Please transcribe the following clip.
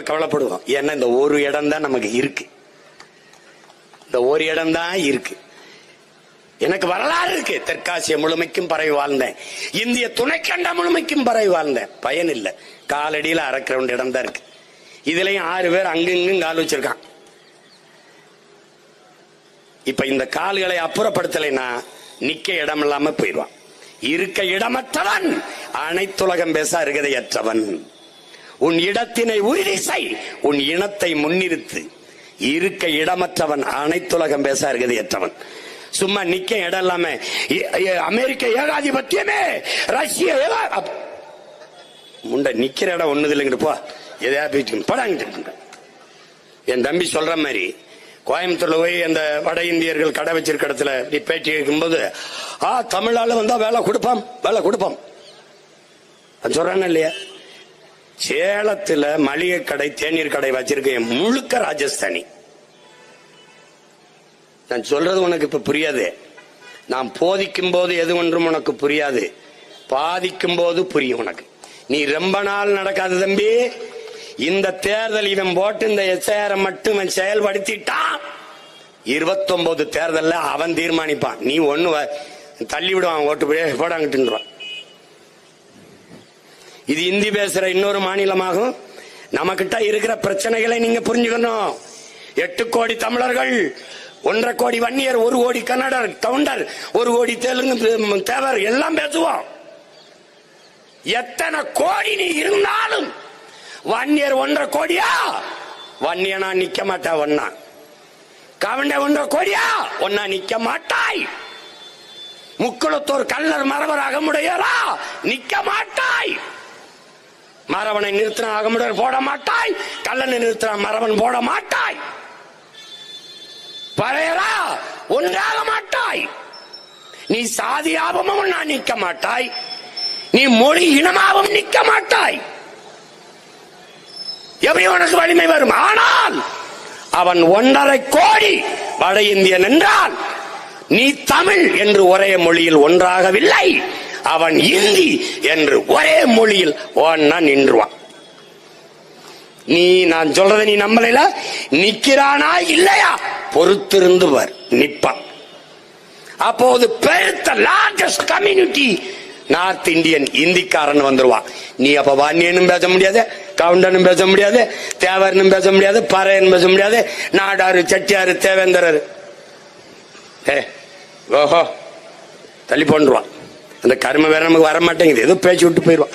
கவலைப்படுவோம். ஏன்னா இந்த ஒரு இடம் தான் நமக்கு இருக்கு. இந்த ஒரு இடம் தான் இருக்கு. எனக்கு வரலாறு இருக்கு. தெற்காசிய முழுமைக்கும் பறவை வாழ்ந்தேன். இந்திய துணைக்கண்ட முழுமைக்கும் பறவை வாழ்ந்தேன். பயன் இல்ல. காலடியில அறக்கிற இடம் தான் இருக்கு. இதுலயும் ஆறு பேர் அங்கங்கும் கால் வச்சிருக்கான். இப்ப இந்த கால்களை அப்புறப்படுத்தலைன்னா நிக்க இடம் இல்லாம போயிடுவான். இருக்க இடமற்றவன் அனைத்துலகம் பேச அருகதையற்றவன் உன் இடத்தினை உறுதி செய் உன் இனத்தை முன்னிறுத்து. இருக்க இடமற்றவன் அனைத்துலகம் பேச அருகதையற்றவன் சும்மா நிக்க இடம் இல்லாம அமெரிக்க ஏகாதிபத்தியமே ரஷ்ய முண்ட முண்டை நிக்கிற இடம் ஒண்ணுது இல்லைங்கிட்டு போ. எதையா போயிட்டு படாங்கிட்டு என் தம்பி சொல்ற மாதிரி கோயம்புத்தூர்ல போய் அந்த வட இந்தியர்கள் கடை வச்சிருக்க இடத்துல இப்படி பேட்டி கேட்கும்போது ஆ தமிழால வந்தா வேலை கொடுப்பான் வேலை கொடுப்பான் அது இல்லையா? சேலத்துல மளிகை கடை தேநீர் கடை வச்சிருக்கேன் முழுக்க ராஜஸ்தானி. நான் சொல்றது உனக்கு இப்ப புரியாது. நான் போதிக்கும் போது எது ஒன்றும் உனக்கு புரியாது. பாதிக்கும் போது புரியும் உனக்கு. நீ ரொம்ப நாள் நடக்காது தம்பி. இந்த தேர்தல் இவன் போட்டு இந்த எஸ்ஐஆர் மட்டும் இவன் செயல்படுத்திட்டான். இருபத்தொன்பது தேர்தலில் அவன் தீர்மானிப்பான். நீ ஒண்ணு வ- தள்ளி விடுவான் ஓட்டு போய் போடாங்கிட்டுருவான் இது இந்தி பேசுற இன்னொரு மாநிலமாகும். நமக்கிட்ட இருக்கிற பிரச்சனைகளை நீங்க புரிஞ்சுக்கணும். எட்டு கோடி தமிழர்கள் ஒன்றரை கோடி வன்னியர் ஒரு கோடி கன்னடர் கவுண்டர் ஒரு கோடி தெலுங்கு தேவர் எல்லாம் பேசுவோம். எத்தனை கோடி நீ இருந்தாலும் வன்னியர் ஒன்றரை கோடியா? வன்னியனா நிக்க மாட்டா ஒன்னா? கவுண்ட ஒன்றரை கோடியா? ஒன்னா நிக்க மாட்டாய். முக்குளத்தோர் கல்லர் மரவர் அகமுடையரா நிக்க மாட்டாய். மரவனை நிறுத்தின அகமுடன் போட மாட்டாய். கல்லனை நிறுத்தின மரவன் போட மாட்டாய். பழையரா ஒன்றாக மாட்டாய். நீ சாதியாபமும் நான் நிற்க மாட்டாய். நீ மொழி இனமாகவும் நிற்க மாட்டாய். எப்படி உனக்கு வலிமை வரும்? ஆனால் அவன் ஒன்றரை கோடி வட இந்தியன் என்றால் நீ தமிழ் என்று ஒரே மொழியில் ஒன்றாகவில்லை. அவன் இந்தி என்று ஒரே மொழியில் ஒன்னா நின்றுவான். நீ நான் சொல்றத நீ நம்மளையில நிக்கிறானா இல்லையா? பொறுத்திருந்து வர் நிப்பான் அப்போது பெருத்த லார்ஜஸ்ட் கம்யூனிட்டி நார்த் இந்தியன் இந்திக்காரன் வந்துருவான். நீ அப்ப வாணியனும் பேச முடியாது கவுண்டனும் பேச முடியாது தேவரனும் பேச முடியாது பறையன் பேச முடியாது நாடாரு செட்டியாரு தேவேந்திரர். ஏ ஓஹோ தள்ளி போன்றுவான். அந்த கருமை வேற நமக்கு வர மாட்டேங்குது ஏதோ பேச்சு விட்டு போயிடுவான்